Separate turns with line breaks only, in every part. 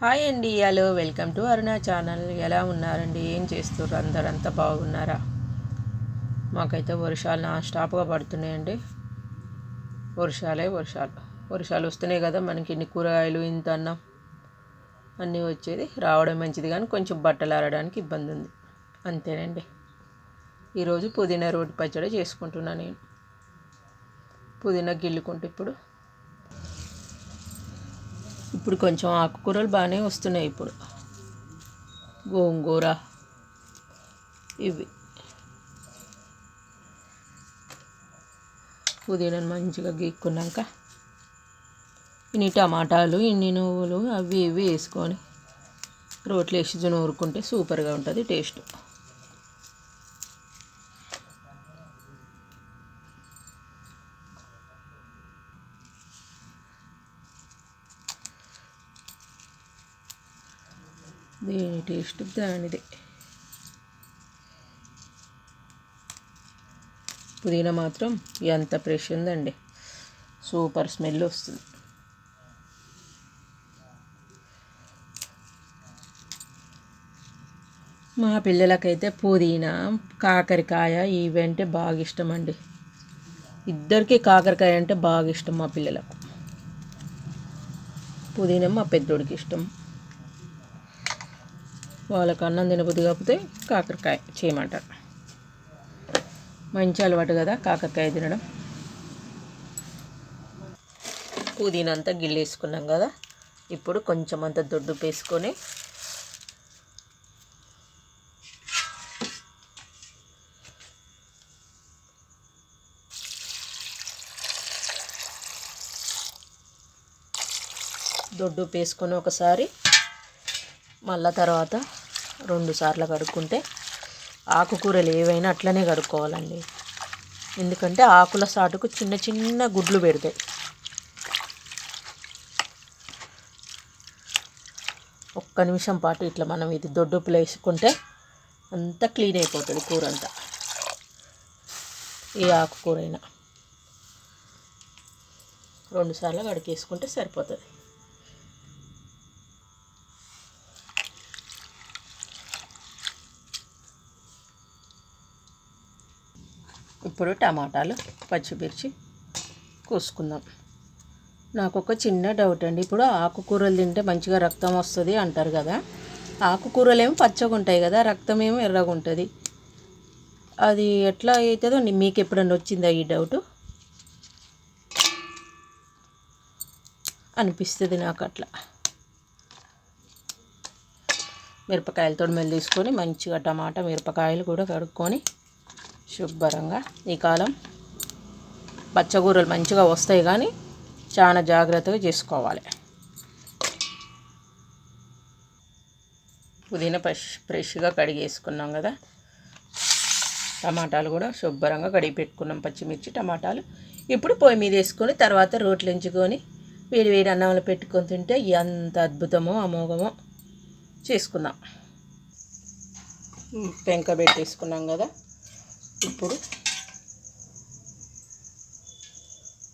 Hi అండి hello welcome to Aruna channel. ఎలా ఉన్నారండి? ఏం చేస్తున్నారు అందరు అంతా బాగున్నారా? మాకైతే వర్షాలు నా స్టాప్గా పడుతున్నాయండి. వర్షాలే వర్షాలు. వర్షాలు వస్తున్నాయి కదా మనకి ఇన్ని కూరగాయలు ఇంత అన్నం అన్నీ వచ్చేది రావడం మంచిది కానీ కొంచెం బట్టలు ఆరడానికి ఇబ్బంది ఉంది. అంతేనండి. ఈరోజు పుదీనా రోటి పచ్చడి చేసుకుంటున్నాను నేను. పుదీనా గిల్లుకుంటే ఇప్పుడు ఇప్పుడు కొంచెం ఆకుకూరలు బాగానే వస్తున్నాయి ఇప్పుడు. గోంగూర ఇవి. పుదీనాను మంచిగా గీక్కున్నాక ఇన్ని టమాటాలు ఇన్ని నువ్వులు అవి ఇవి వేసుకొని రోట్లు వేసి నూరుకుంటే సూపర్గా ఉంటుంది టేస్ట్. దీని టేస్ట్ దానిదే. పుదీనా మాత్రం ఎంత ఫ్రెష్ ఉందండి. సూపర్ స్మెల్ వస్తుంది. మా పిల్లలకైతే పుదీనా కాకరకాయ ఇవి అంటే బాగా ఇష్టం అండి ఇద్దరికి కాకరకాయ అంటే బాగా ఇష్టం మా పిల్లలకు. పుదీనా మా పెద్దోడికి ఇష్టం. వాళ్ళకి అన్నం తినబుద్ధి కాకపోతే కాకరకాయ చేయమంటారు. మంచి అలవాటు కదా కాకరకాయ తినడం. పుదీనా అంతా గిల్లేసుకున్నాం కదా ఇప్పుడు కొంచెం అంత దొడ్డు వేసుకొని దొడ్డు వేసుకొని ఒకసారి మళ్ళా తర్వాత రెండు సార్లు కడుక్కుంటే ఆకుకూరలు ఏవైనా అట్లనే కడుక్కోవాలండి. ఎందుకంటే ఆకుల సాటుకు చిన్న చిన్న గుడ్లు పెడతాయి. ఒక్క నిమిషం పాటు ఇట్లా మనం ఇది దొడ్డుప్పులు వేసుకుంటే అంతా క్లీన్ అయిపోతుంది కూర అంతా ఏ ఆకుకూర అయినా రెండుసార్లు కడికేసుకుంటే సరిపోతుంది. ఇప్పుడు టమాటాలు పచ్చిమిర్చి కోసుకుందాం. నాకు ఒక చిన్న డౌట్ అండి. ఇప్పుడు ఆకుకూరలు తింటే మంచిగా రక్తం వస్తుంది అంటారు కదా. ఆకుకూరలు ఏమో పచ్చగా ఉంటాయి కదా రక్తం ఏమో ఎర్రగా ఉంటుంది. అది ఎట్లా అవుతుందో మీకు ఎప్పుడన్నా వచ్చిందా ఈ డౌట్ అనిపిస్తుంది నాకు అట్లా మిరపకాయలతో మెల్లి తీసుకొని మంచిగా టమాటా మిరపకాయలు కూడా కడుక్కొని శుభ్రంగా ఈ కాలం పచ్చగూరలు మంచిగా వస్తాయి కానీ చాలా జాగ్రత్తగా చేసుకోవాలి. పుదీనా ఫ్రెష్ ఫ్రెష్గా కడిగేసుకున్నాం కదా. టమాటాలు కూడా శుభ్రంగా కడిగి పెట్టుకున్నాం పచ్చిమిర్చి టమాటాలు. ఇప్పుడు పొయ్యి మీద వేసుకొని తర్వాత రోట్లు ఎంచుకొని వేడి వేడి అన్నంలో పెట్టుకొని తింటే ఎంత అద్భుతమో అమోఘమో చేసుకుందాం. పెంక పెట్టేసుకున్నాం కదా. ఇప్పుడు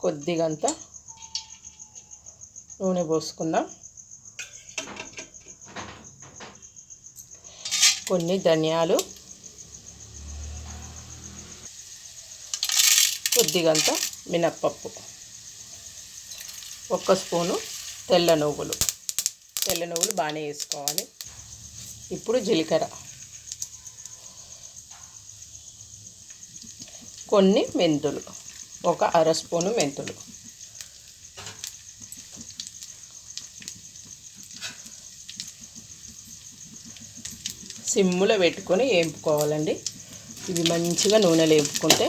కొద్దిగంత నూనె పోసుకుందాం. కొన్ని ధనియాలు కొద్దిగంత మినప్పప్పు ఒక్క స్పూను తెల్ల నువ్వులు. తెల్ల నువ్వులు బాగానే వేసుకోవాలి. ఇప్పుడు జీలకర్ర. కొన్ని మెంతులు. ఒక అర స్పూను మెంతులు. సిమ్ములో పెట్టుకొని వేపుకోవాలండి. ఇవి మంచిగా నూనెలో వేపుకుంటే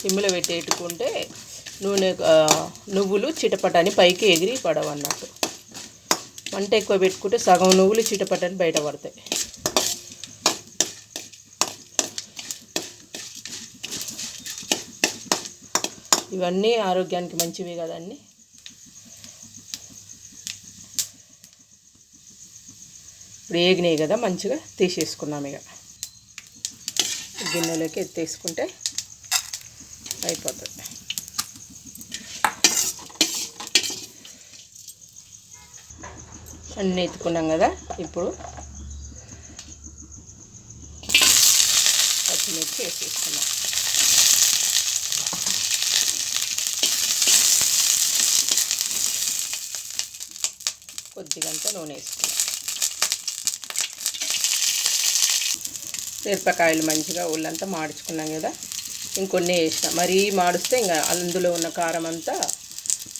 సిమ్ములో పెట్టి నూనె నువ్వులు చిటపటని పైకి ఎగిరి పడవన్నట్టు. మంట ఎక్కువ పెట్టుకుంటే సగం నువ్వులు చిటపటని బయట పడతాయి. ఇవన్నీ ఆరోగ్యానికి మంచివి కదండి. ఇప్పుడు ఏగినాయి కదా మంచిగా తీసేసుకున్నాం ఇక. గిన్నెలోకి ఎత్తేసుకుంటే అయిపోతుంది. అన్నీ ఎత్తుకున్నాం కదా ఇప్పుడు పచ్చిమిర్చి వేసేసుకున్నాం కొద్దిగంత నూనె వేసుకున్నాం. మిరపకాయలు మంచిగా ఒళ్ళంతా మాడుచుకున్నాం కదా ఇంకొన్ని వేసిన. మరీ మాడిస్తే ఇంకా అందులో ఉన్న కారం అంతా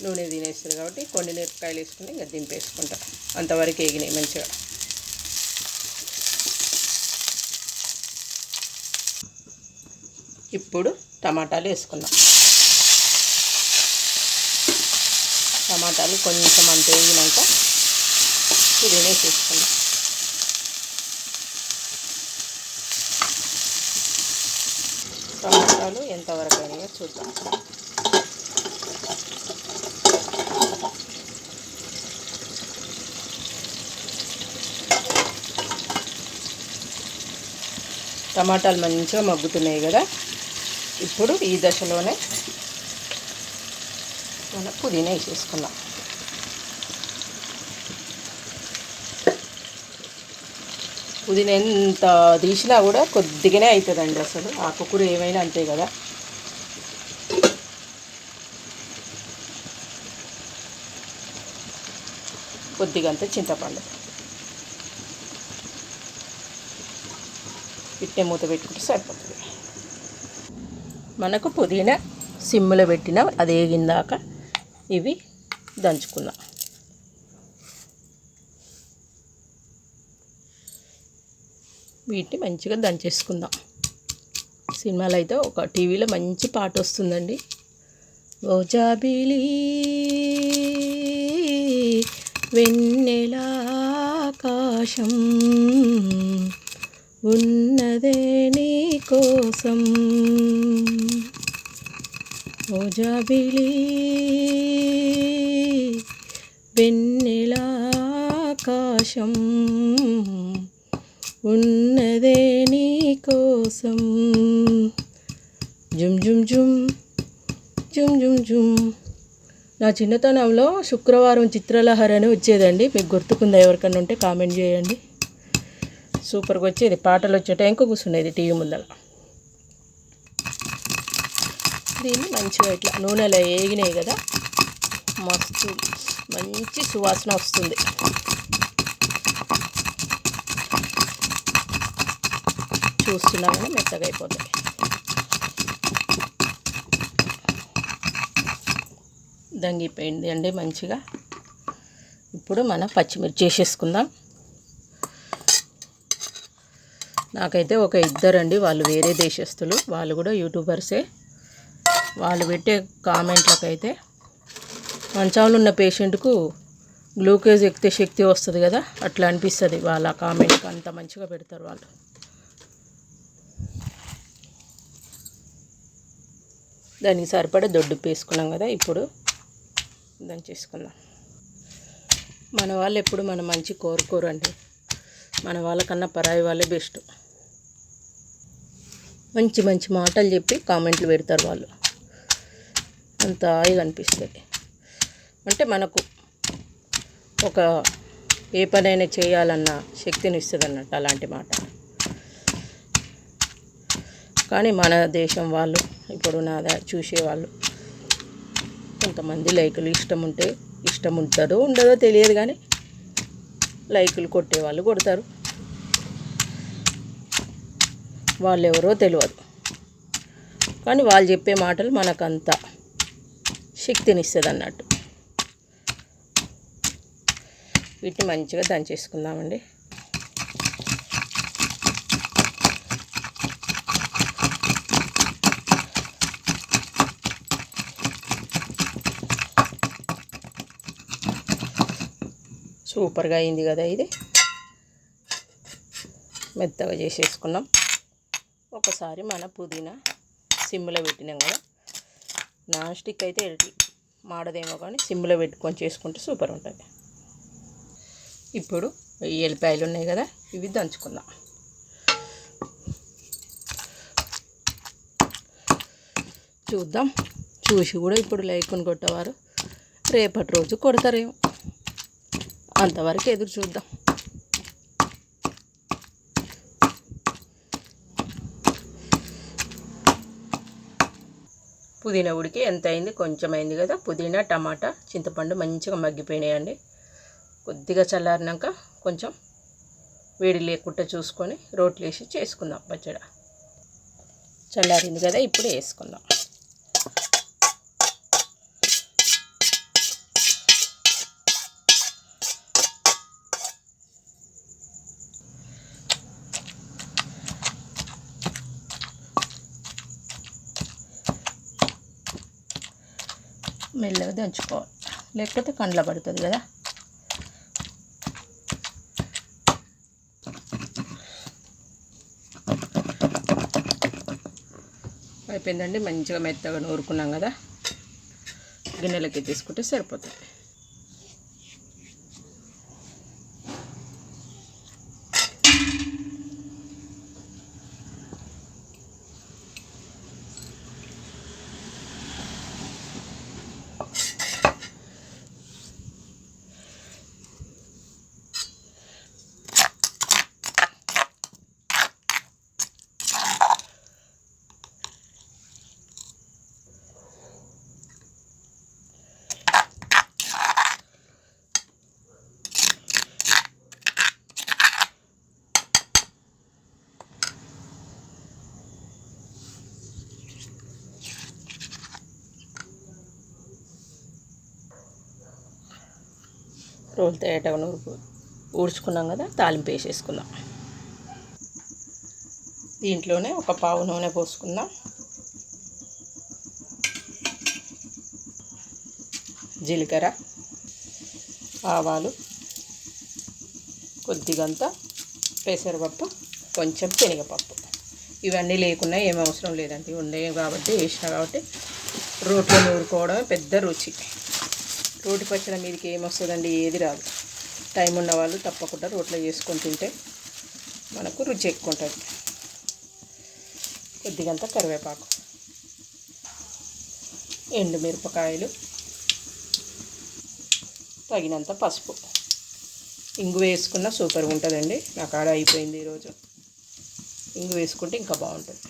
నూనె తినేస్తుంది కాబట్టి కొన్ని మిరపకాయలు వేసుకుని ఇంకా దింపేసుకుంటా. అంతవరకు ఎగినాయి మంచిగా. ఇప్పుడు టమాటాలు వేసుకుందాం టమాటాలు కొంచెం అంత వేగినాక పుదీనా వేసేసుకుందాం టమాటాలు ఎంతవరకు అయినాయో చూద్దాం. టమాటాలు మంచిగా మగ్గుతున్నాయి కదా. ఇప్పుడు ఈ దశలోనే మన పుదీనా వేసేసుకుందాం. పుదీనా ఎంత తీసినా కూడా కొద్దిగానే అవుతుందండి అసలు. ఆకుకూర ఏమైనా అంతే కదా. కొద్దిగా అంత చింతపండు. పిట్టే మూత పెట్టుకుంటే సరిపోతుంది. మనకు పుదీనా సిమ్లో పెట్టిన. అది వేగిందాక ఇవి దంచుకున్నాం. వీటిని మంచిగా దంచేసుకుందాం. సినిమాలో అయితే ఒక టీవీలో మంచి పాట వస్తుందండి. ఓజాబిలి వెన్నెలాకాశం ఉన్నదే నీ కోసం. ఓజాబిలి వెన్నెలాకాశం ఉన్నదే నీ కోసం. జుమ్ జుమ్ జుమ్ జుమ్ జుమ్ జుమ్. నా చిన్నతనంలో శుక్రవారం చిత్రలహరి అని వచ్చేదండి. మీకు గుర్తుకుందా? ఎవరికన్నా ఉంటే కామెంట్ చేయండి. సూపర్గా వచ్చేది. పాటలు వచ్చే టైంకి కూర్చునేది టీవీ ముందర. దీన్ని మంచిగా ఇట్లా నూనెలో వేగినాయి కదా? మస్తు మంచి సువాసన వస్తుంది. చూస్తున్నాగానే మెత్తగా అయిపోతుంది. దంగిపోయింది అండి మంచిగా. ఇప్పుడు మనం పచ్చిమిర్చి వేసేసుకుందాం. నాకైతే ఒక ఇద్దరండి వాళ్ళు వేరే దేశస్తులు. వాళ్ళు కూడా యూట్యూబర్సే. వాళ్ళు పెట్టే కామెంట్లకైతే మంచంలో ఉన్న పేషెంట్కు గ్లూకోజ్ ఎక్కితే శక్తి వస్తుంది కదా అట్లా అనిపిస్తుంది. వాళ్ళ కామెంట్కి అంత మంచిగా పెడతారు వాళ్ళు. దానికి సరిపడా దొడ్డు వేసుకున్నాం కదా ఇప్పుడు దాన్ని చేసుకుందాం. మన వాళ్ళు ఎప్పుడు మన మంచి కోరుకోరండి మన వాళ్ళకన్నా పరాయి వాళ్ళే బెస్ట్. మంచి మంచి మాటలు చెప్పి కామెంట్లు పెడతారు వాళ్ళు. అంత హాయిగా అనిపిస్తుంది. అంటే మనకు ఒక ఏ పనైనా చేయాలన్న శక్తిని ఇస్తుంది అన్నట్టు అలాంటి మాట. కానీ మన దేశం వాళ్ళు ఇప్పుడు నా చూసేవాళ్ళు కొంతమంది లైకులు ఇష్టం ఉంటే ఇష్టం ఉంటుందో ఉండదో తెలియదు కానీ లైకులు కొట్టే వాళ్ళు కొడతారు. వాళ్ళు ఎవరో తెలియదు కానీ వాళ్ళు చెప్పే మాటలు మనకంత శక్తినిస్తుంది అన్నట్టు వీటిని మంచిగా దంచేసుకుందామండి. సూపర్గా అయింది కదా ఇది. మెత్తగా చేసేసుకున్నాం. ఒకసారి మన పుదీనా సిమ్లో పెట్టినాం కదా. నాన్ స్టిక్ అయితే మాడదేమో కానీ సిమ్లో పెట్టుకొని చేసుకుంటే సూపర్ ఉంటుంది. ఇప్పుడు ఈ ఎల్లిపాయలు ఉన్నాయి కదా ఇవి దంచుకుందాం. చూద్దాం. చూసి కూడా ఇప్పుడు లైక్ని కొట్టేవారు. రేపటి రోజు కొడతారేమో. అంతవరకు ఎదురు చూద్దాం. పుదీనా ఉడికి ఎంత అయింది? కొంచెం అయింది కదా. పుదీనా టమాటా చింతపండు మంచిగా మగ్గిపోయినాయండి. కొద్దిగా చల్లారినాక కొంచెం వేడి లేకుండా చూసుకొని రోట్లు వేసి చేసుకుందాం పచ్చడి. చల్లారింది కదా ఇప్పుడు వేసుకుందాం. మెల్లగా దంచుకోవాలి. లేకపోతే కండ్ల పడుతుంది కదా. అయిపోయిందండి. మంచిగా మెత్తగా నూరుకున్నాం కదా. గిన్నెలకి తీసుకుంటే సరిపోతుంది. రోల్ తేటగా నూరు ఊడ్చుకున్నాం కదా తాలింపు వేసేసుకుందాం. దీంట్లోనే ఒక పావు నూనె పోసుకుందాం. జీలకర్ర ఆవాలు కొద్దిగంత పెసరపప్పు కొంచెం శనగపప్పు. ఇవన్నీ లేకున్నా ఏం అవసరం లేదండి ఉండే కాబట్టి వేసినా కాబట్టి రోట్లో నూరుకోవడమే పెద్ద రుచి. రోటి పచ్చడి మీదకి ఏమొస్తుందండి ఏది రాదు. టైం ఉన్నవాళ్ళు తప్పకుండా రోట్లో చేసుకొని తింటే మనకు రుచి ఎక్కువ ఉంటుంది. కొద్దిగంత కరివేపాకు ఎండు మిరపకాయలు తగినంత పసుపు. ఇంగు వేసుకున్న సూపర్గా ఉంటుందండి. నా కాడ అయిపోయింది ఈరోజు. ఇంగు వేసుకుంటే ఇంకా బాగుంటుంది.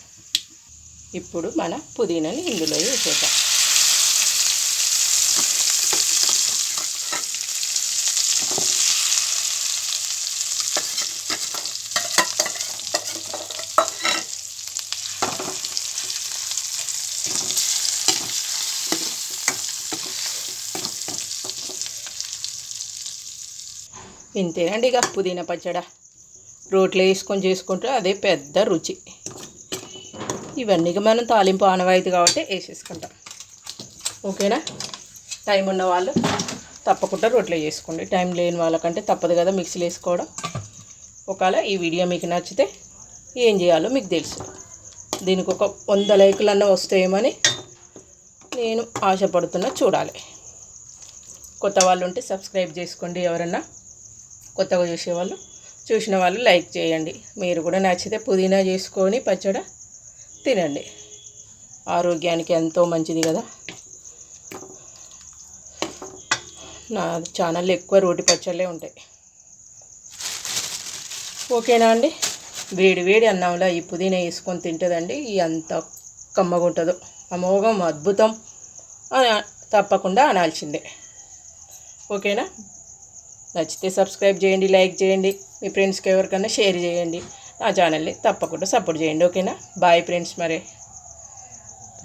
ఇప్పుడు మన పుదీనాని ఇందులో వేసేద్దాం. ఇంతేనండి ఇక పుదీనా పచ్చడ రోట్లో వేసుకొని చేసుకుంటే అదే పెద్ద రుచి. ఇవన్నీ మనం తాలింపు ఆనవాయితీ కాబట్టి వేసేసుకుంటాం. ఓకేనా? టైం ఉన్న వాళ్ళు తప్పకుండా రోట్లో చేసుకోండి టైం లేని వాళ్ళకంటే తప్పదు కదా మిక్సీలో వేసుకోవడం. ఒకవేళ ఈ వీడియో మీకు నచ్చితే ఏం చేయాలో మీకు తెలుసు. దీనికి ఒక వంద లైకులన్నా వస్తాయేమని నేను ఆశపడుతున్నా చూడాలి. కొత్త వాళ్ళు ఉంటే సబ్స్క్రైబ్ చేసుకోండి ఎవరన్నా. కొత్తగా చూసేవాళ్ళు చూసిన వాళ్ళు లైక్ చేయండి. మీరు కూడా నచ్చితే పుదీనా చేసుకొని పచ్చడి తినండి. ఆరోగ్యానికి ఎంతో మంచిది కదా. నా ఛానల్లో ఎక్కువ రోటి పచ్చళ్ళే ఉంటాయి. ఓకేనా అండి? వేడి వేడి అన్నంలో ఈ పుదీనా వేసుకొని తింటుందండి. ఈ అంత కమ్మగా ఉంటుందో అమోఘం అద్భుతం అని తప్పకుండా అనాల్సిందే. ఓకేనా? నచ్చితే సబ్స్క్రైబ్ చేయండి లైక్ చేయండి మీ ఫ్రెండ్స్కి ఎవరికైనా షేర్ చేయండి. నా ఛానల్ని తప్పకుండా సపోర్ట్ చేయండి ఓకేనా? బాయ్ ఫ్రెండ్స్ మరి.